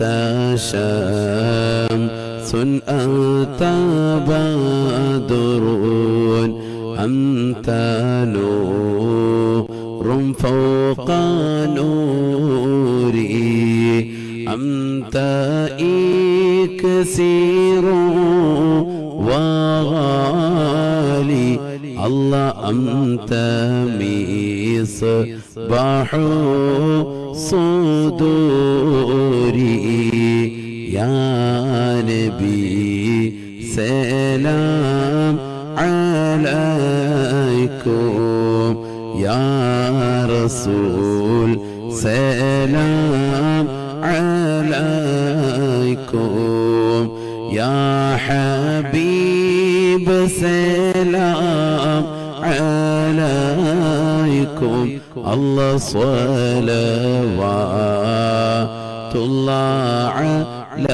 أنت شمس أنت بدر أنت نور فوق نوري. أنت إكسير وغالي. الله أنت مصباح صدوري يا نبي سلام عليكم. يا رسول سلام عليكم. يا حبيب سلام عليكم. الله صلوات الله عليكم